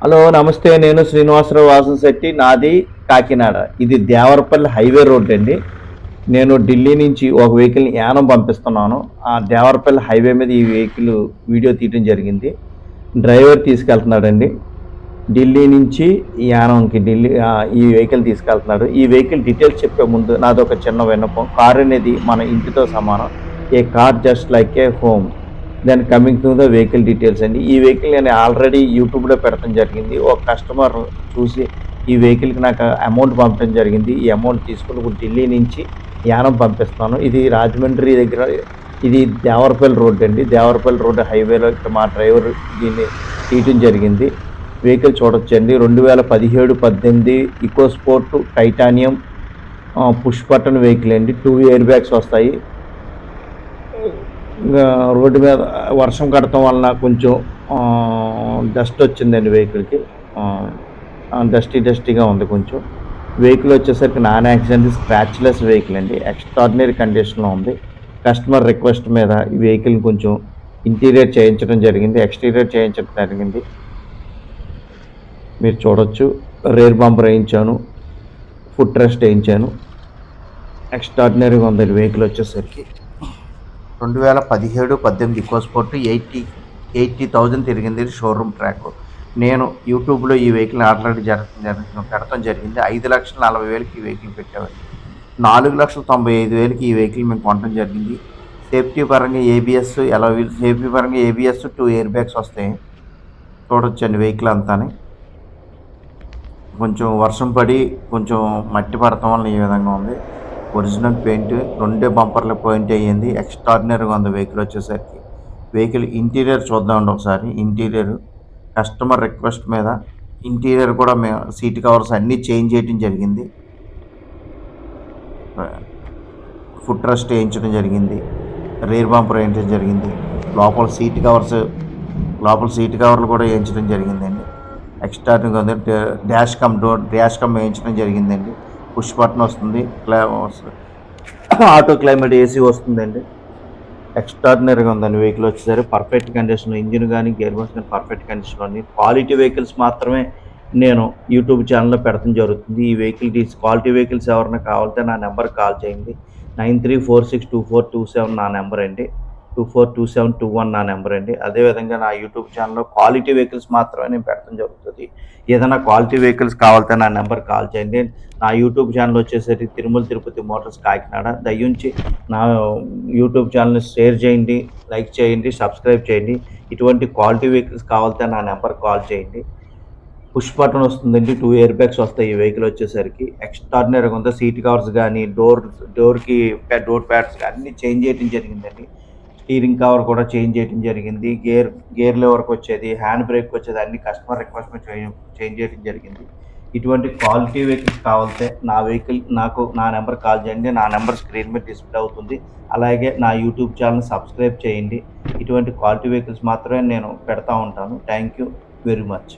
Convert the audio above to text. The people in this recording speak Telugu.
హలో నమస్తే నేను శ్రీనివాసరావు వాసన్ శెట్టి నాది కాకినాడ. ఇది దేవరపల్లి హైవే రోడ్ అండి. నేను ఢిల్లీ నుంచి ఒక వెహికల్ని యానం పంపిస్తున్నాను. ఆ దేవరపల్లి హైవే మీద ఈ వెహికల్ వీడియో తీయడం జరిగింది. డ్రైవర్ తీసుకెళ్తున్నాడండి. ఢిల్లీ నుంచి ఈ యానంకి ఢిల్లీ ఈ వెహికల్ తీసుకెళ్తున్నాడు. ఈ వెహికల్ డీటెయిల్స్ చెప్పే ముందు నాది ఒక చిన్న విన్నపం. కార్ అనేది మన ఇంటితో సమానం. A car just like a home. Then coming to the vehicle details అండి. ఈ వెహికల్ నేను ఆల్రెడీ యూట్యూబ్లో పెట్టడం జరిగింది. ఒక కస్టమర్ చూసి ఈ వెహికల్కి నాకు అమౌంట్ పంపడం జరిగింది. ఈ అమౌంట్ తీసుకుని ఇప్పుడు ఢిల్లీ నుంచి యానం పంపిస్తాను ఇది రాజమండ్రి దగ్గర ఇది దేవరపల్లి రోడ్ అండి. దేవరపల్లి రోడ్ హైవేలో ఇక్కడ మా డ్రైవర్ దీన్ని తీయటం జరిగింది. వెహికల్ చూడొచ్చండి. రెండు వేల పదిహేడు పద్దెనిమిది ecosport titanium push button vehicle అండి. టూ ఇయర్ బ్యాగ్స్ వస్తాయి. రోడ్డు మీద వర్షం కడటం వలన కొంచెం డస్ట్ వచ్చిందండి వెహికల్కి. డస్టీ డస్టీగా ఉంది కొంచెం. వెహికల్ వచ్చేసరికి నాన్ యాక్సిడెంట్ స్క్రాచ్లెస్ వెహికల్ అండి. ఎక్స్ట్రాడినరీ కండిషన్లో ఉంది. కస్టమర్ రిక్వెస్ట్ మీద ఈ వెహికల్ని కొంచెం ఇంటీరియర్ చేయించడం జరిగింది. ఎక్స్టీరియర్ చేయించడం జరిగింది. మీరు చూడొచ్చు. రేర్ బంపర్ వేయించాను. ఫుట్ రెస్ట్ వేయించాను. ఎక్స్ట్రాడినరీగా ఉంది వెహికల్ వచ్చేసరికి. రెండు వేల పదిహేడు పద్దెనిమిది ecosport eighty eighty thousand తిరిగింది షోరూమ్ ట్రాక్. నేను యూట్యూబ్లో ఈ వెహికల్ ఆర్డర్ జరిగింది పెడతాం జరిగింది. ఐదు లక్షల నలభై వేలకి ఈ వెహికల్ పెట్టేవారు నాలుగు లక్షల తొంభై ఐదు వేలకి ఈ వెహికల్ మేము కొనడం జరిగింది. సేఫ్టీ పరంగా ఏబిఎస్ ఎలా సేఫ్టీ పరంగా ఏబిఎస్ టూ ఎయిర్ బ్యాగ్స్ వస్తాయి. చూడొచ్చండి వెహికల్ అంతానే. కొంచెం వర్షం పడి కొంచెం మట్టి పడటం వల్ల ఈ విధంగా ఉంది. ఒరిజినల్ పెయింట్ రెండే బంపర్ల పెయింట్ అయ్యింది. ఎక్స్ట్రాడినరీగా ఉంది వెహికల్ వచ్చేసరికి. వెహికల్ ఇంటీరియర్ చూద్దామండి ఒకసారి. ఇంటీరియర్ కస్టమర్ రిక్వెస్ట్ మీద ఇంటీరియర్ కూడా మేము సీట్ కవర్స్ అన్నీ చేంజ్ చేయడం జరిగింది. ఫుట్ రెస్ట్ వేయించడం జరిగింది. రేర్ బంపర్ వేయించడం జరిగింది. లోపల సీట్ కవర్స్ లోపల సీట్ కవర్లు కూడా వేయించడం జరిగిందండి. ఎక్స్ట్రాగా ఉంది. Dash dash cum door dash cum వేయించడం జరిగిందండి. పుష్ బటన్ వస్తుంది క్లై ఆటో క్లైమేట్ ఏసీ వస్తుందండి. ఎక్స్ట్రాడినరీగా ఉందండి వెహికల్ వచ్చేసరికి. పర్ఫెక్ట్ కండిషన్లో ఇంజిన్ కానీ గేర్ బాక్స్ కానీ పర్ఫెక్ట్ కండిషన్లో ఉంది క్వాలిటీ వెహికల్స్ మాత్రమే నేను యూట్యూబ్ ఛానల్లో పెడతాం జరుగుతుంది. ఈ వెహికల్ క్వాలిటీ వెహికల్స్ ఎవరైనా కావాలంటే నా నెంబర్ కాల్ చేయండి. Nine three four six two four two seven నా నెంబర్ అండి. Two four two seven two one నా నెంబర్ అండి. అదేవిధంగా నా యూట్యూబ్ ఛానల్లో క్వాలిటీ వెహికల్స్ మాత్రమే నేను పెట్టడం జరుగుతుంది. ఏదైనా క్వాలిటీ వెహికల్స్ కావాలంటే నా నెంబర్ కాల్ చేయండి. నా యూట్యూబ్ ఛానల్ వచ్చేసరికి తిరుమల తిరుపతి మోటార్స్ కాకినాడ. దయ్యుంచి నా యూట్యూబ్ ఛానల్ని షేర్ చేయండి లైక్ చేయండి సబ్స్క్రైబ్ చేయండి. ఇటువంటి క్వాలిటీ వెహికల్స్ కావాలంటే నా నెంబర్ కాల్ చేయండి. పుష్ బటన్ వస్తుందండి టూ ఇయర్ బ్యాగ్స్ వస్తాయి ఈ వెహికల్ వచ్చేసరికి. ఎక్స్ట్రాడినరీగా ఉంది. సీట్ కవర్స్ కానీ డోర్ డోర్కి డోర్ ప్యాడ్స్ కానీ చేంజ్ చేయడం జరిగిందండి. స్టీరింగ్ కవర్ కూడా చేంజ్ చేయడం జరిగింది. గేర్ గేర్ లెవర్కి వచ్చేది హ్యాండ్ బ్రేక్ వచ్చేది అన్ని కస్టమర్ రిక్వెస్ట్ చేంజ్ చేయడం జరిగింది. ఇటువంటి క్వాలిటీ వెహికల్స్ కావాలంటే నా వెహికల్ నాకు నా నెంబర్ కాల్ చేయండి. నా నెంబర్ స్క్రీన్ మీద డిస్ప్లే అవుతుంది. అలాగే నా యూట్యూబ్ ఛానల్ సబ్స్క్రైబ్ చేయండి. ఇటువంటి క్వాలిటీ వెహికల్స్ మాత్రమే నేను పెడతా ఉంటాను. Thank you very much.